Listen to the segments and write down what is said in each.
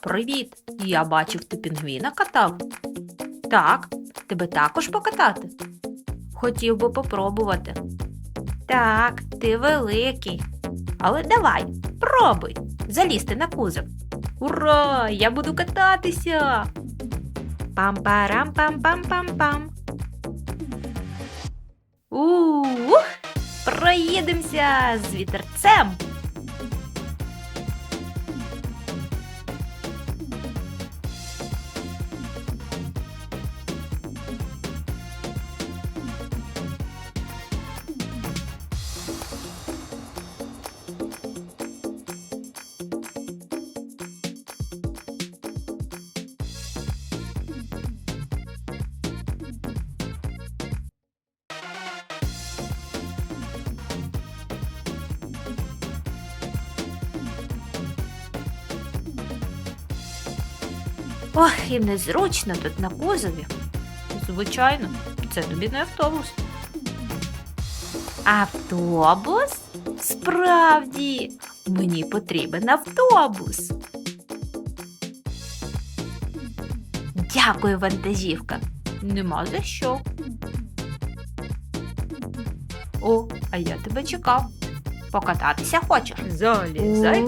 Привіт! Я бачив, ти пінгвіна катав. Так, тебе також покатати. Хотів би попробувати. Так, ти великий. Але давай, пробуй залізти на кузов. Ура! Я буду кататися. Пам-парам-пам-пам-пам-пам. Ух! Проїдемося з вітерцем. Ох, і незручно тут на кузові. Звичайно, це тобі не автобус. Автобус? Справді, мені потрібен автобус. Дякую, вантажівка. Нема за що. О, а я тебе чекав. Покататися хочеш? Залізай.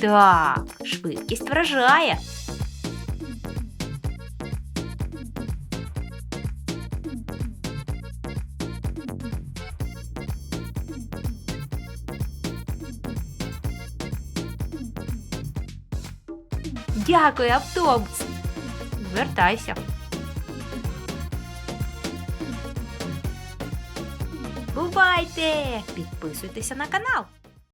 Так, швидкість вражає. Дякую, автобус. Звертайся. Бувайте! Підписуйтеся на канал.